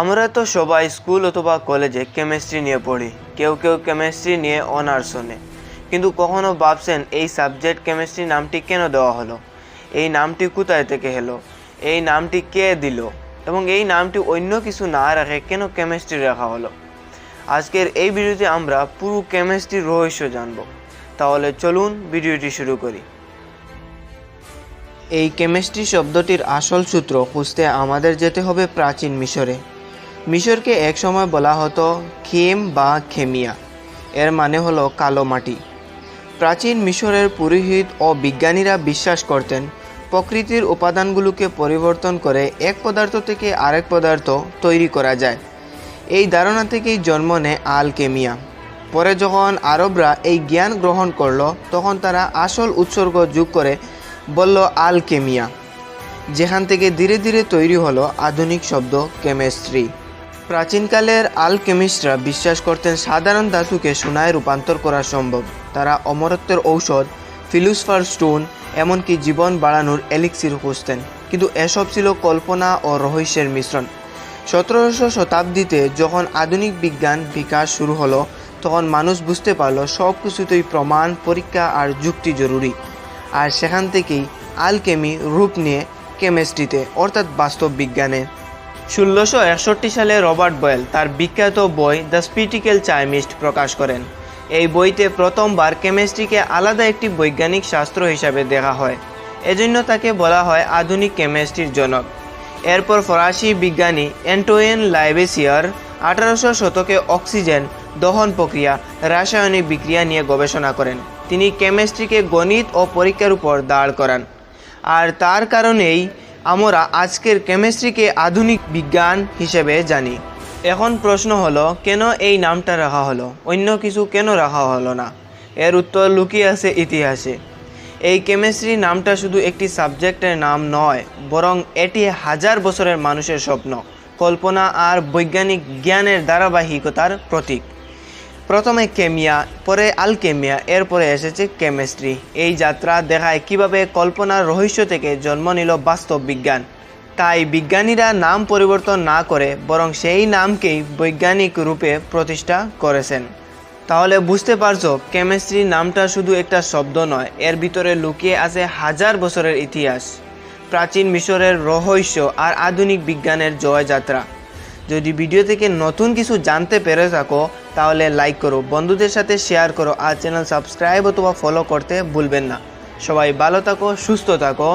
আমরা তো সবাই স্কুল অথবা কলেজে কেমিস্ট্রি নিয়ে পড়ি। কেউ কেউ কেমিস্ট্রি নিয়ে অনার্সও নেয়। কিন্তু কখনো ভাবছেন এই সাবজেক্ট কেমিস্ট্রি নামটি কেন দেওয়া হলো? এই নামটি কোথায় থেকে এলো? এই নামটি কে দিল? এবং এই নামটি অন্য কিছু না রাখে কেন কেমিস্ট্রি রাখা হলো? আজকের এই ভিডিওতে আমরা পুরো কেমিস্ট্রির রহস্য জানব। তাহলে চলুন ভিডিওটি শুরু করি। এই কেমিস্ট্রি শব্দটির আসল সূত্র খুঁজতে আমাদের যেতে হবে প্রাচীন মিশরে। মিশরকে একসময় বলা হতো খেম বা খেমিয়া। এর মানে হলো কালো মাটি। প্রাচীন মিশরের পুরোহিত ও বিজ্ঞানীরা বিশ্বাস করতেন, প্রকৃতির উপাদানগুলোকে পরিবর্তন করে এক পদার্থ থেকে আরেক পদার্থ তৈরি করা যায়। এই ধারণা থেকেই জন্ম নেয় আলকেমিয়া। পরে যখন আরবরা এই জ্ঞান গ্রহণ করল, তখন তারা আসল উৎসর্গ যোগ করে বলল আলকেমিয়া, যেখান থেকে ধীরে ধীরে তৈরি হলো আধুনিক শব্দ কেমিস্ট্রি। প্রাচীনকালের আলকেমিস্টরা বিশ্বাস করতেন সাধারণ ধাতুকে সোনায় রূপান্তর করা সম্ভব। তারা অমরত্বের ঔষধ, ফিলুসফার স্টোন, এমনকি জীবন বাড়ানোর এলিক্সির খুঁজতেন। কিন্তু এসব ছিল কল্পনা ও রহস্যের মিশ্রণ। সতেরোশো শতাব্দীতে যখন আধুনিক বিজ্ঞান বিকাশ শুরু হলো, তখন মানুষ বুঝতে পারল সব কিছুতেই প্রমাণ, পরীক্ষা আর যুক্তি জরুরি। আর সেখান থেকেই আলকেমি রূপ নিয়ে কেমিস্ট্রিতে, অর্থাৎ বাস্তব বিজ্ঞানে ষোলোশো একষট্টি সালে রবার্ট বয়েল তার বিখ্যাত বই দ্য স্পিটিক্যাল চাইমিস্ট প্রকাশ করেন। এই বইতে প্রথমবার কেমিস্ট্রিকে আলাদা একটি বৈজ্ঞানিক শাস্ত্র হিসাবে দেখা হয়। এজন্য তাকে বলা হয় আধুনিক কেমিস্ট্রির জনক। এরপর ফরাসি বিজ্ঞানী অ্যান্টোয়েন লাইবেসিয়ার আঠারোশো শতকে অক্সিজেন দহন প্রক্রিয়া রাসায়নিক বিক্রিয়া নিয়ে গবেষণা করেন। তিনি কেমিস্ট্রিকে গণিত ও পরীক্ষার উপর দাঁড় করান। আর তার কারণেই আমরা আজকের কেমিস্ট্রিকে আধুনিক বিজ্ঞান হিসেবে জানি। এখন প্রশ্ন হলো, কেন এই নামটা রাখা হলো? অন্য কিছু কেন রাখা হলো না? এর উত্তর লুকিয়ে আছে ইতিহাসে। এই কেমিস্ট্রি নামটা শুধু একটি সাবজেক্টের নাম নয়, বরং এটি হাজার বছরের মানুষের স্বপ্ন, কল্পনা আর বৈজ্ঞানিক জ্ঞানের ধারাবাহিকতার প্রতীক। প্রথমে কেমিয়া, পরে আলকেমিয়া, এরপরে এসেছে কেমিস্ট্রি। এই যাত্রা দেখায় কীভাবে কল্পনার রহস্য থেকে জন্ম নিল বাস্তব বিজ্ঞান। তাই বিজ্ঞানীরা নাম পরিবর্তন না করে বরং সেই নামকেই বৈজ্ঞানিক রূপে প্রতিষ্ঠা করেছেন। তাহলে বুঝতে পারছ, কেমিস্ট্রি নামটা শুধু একটা শব্দ নয়, এর ভিতরে লুকিয়ে আছে হাজার বছরের ইতিহাস। প্রাচীন মিশরের রহস্য আর আধুনিক বিজ্ঞানের জয়যাত্রা। যদি ভিডিও থেকে নতুন কিছু জানতে পেরে থাকো তাহলে লাইক করো, বন্ধুদের সাথে শেয়ার করো আর চ্যানেল সাবস্ক্রাইব অথবা ফলো করতে ভুলবেন না। সবাই ভালো থাকো, সুস্থ থাকো।